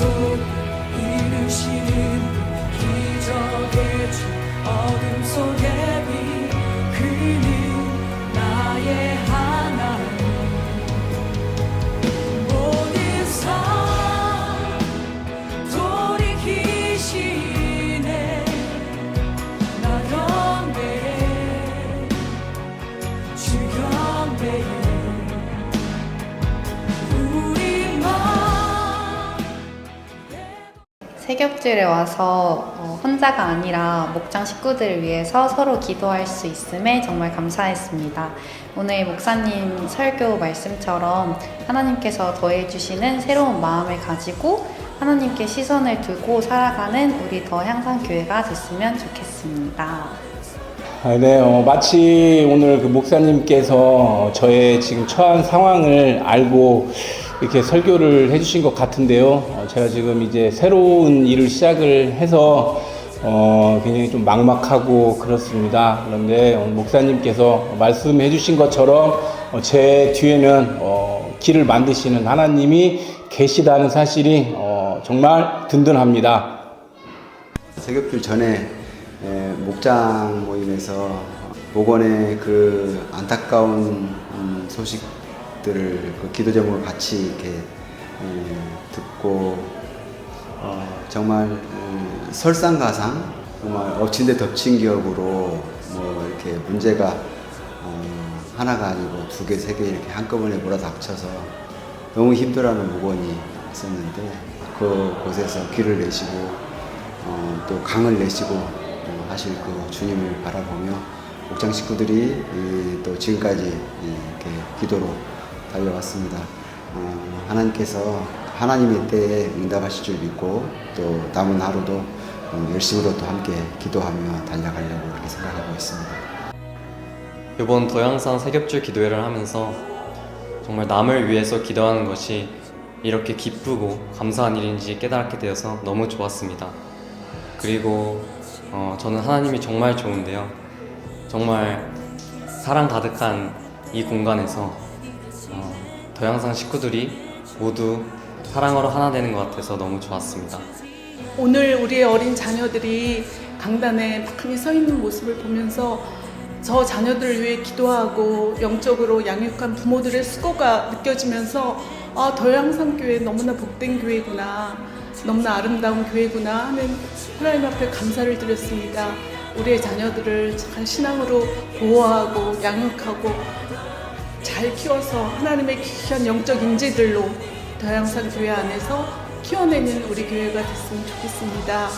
속 이루시는 기적의 주 어둠 속의 빛 그는 나의 하나님. 모든 삶 돌이키시네. 나 경배해. 주 경배해. 세겹질에 와서 어, 혼자가 아니라 목장 식구들을 위해서 서로 기도할 수 있음에 정말 감사했습니다. 오늘 목사님 설교 말씀처럼 하나님께서 더해주시는 새로운 마음을 가지고 하나님께 시선을 두고 살아가는 우리 더 향상교회가 됐으면 좋겠습니다. 아, 네, 어, 마치 오늘 그 목사님께서 저의 지금 처한 상황을 알고 이렇게 설교를 해주신 것 같은데요. 어, 제가 지금 이제 새로운 일을 시작을 해서 어, 굉장히 좀 막막하고 그렇습니다. 그런데 오늘 목사님께서 말씀해 주신 것처럼 어, 제 뒤에는 어, 길을 만드시는 하나님이 계시다는 사실이 어, 정말 든든합니다. 세겹줄 전에 에, 목장 모임에서 목원의 그 안타까운 음, 소식들을 그 기도 제목을 같이 이렇게 에, 듣고 어, 정말 음, 설상가상 정말 엎친 데 덮친 격으로 뭐 이렇게 문제가 어, 하나가 아니고 두 개, 세 개 이렇게 한꺼번에 몰아닥쳐서 너무 힘들어하는 목원이 있었는데 그 곳에서 길을 내시고 어, 또 강을 내시고 어, 하실 그 주님을 바라보며 목장 식구들이 이, 또 지금까지 이렇게 기도로 달려왔습니다. 어, 하나님께서 하나님의 때에 응답하실 줄 믿고 또 남은 하루도 어, 열심으로 또 함께 기도하며 달려가려고 그렇게 생각하고 있습니다. 이번 더양산 세겹줄 기도회를 하면서 정말 남을 위해서 기도하는 것이 이렇게 기쁘고 감사한 일인지 깨달게 되어서 너무 좋았습니다. 그리고 어, 저는 하나님이 정말 좋은데요. 정말 사랑 가득한 이 공간에서 어, 더양산 식구들이 모두 사랑으로 하나 되는 것 같아서 너무 좋았습니다. 오늘 우리의 어린 자녀들이 강단에 탁하니 서 있는 모습을 보면서 저 자녀들을 위해 기도하고 영적으로 양육한 부모들의 수고가 느껴지면서 아, 더양상교회 너무나 복된 교회구나. 너무나 아름다운 교회구나 하는 하나님 앞에 감사를 드렸습니다. 우리의 자녀들을 잘 신앙으로 보호하고 양육하고 잘 키워서 하나님의 귀한 영적 인재들로 더양산 교회 안에서 키워내는 우리 교회가 됐으면 좋겠습니다.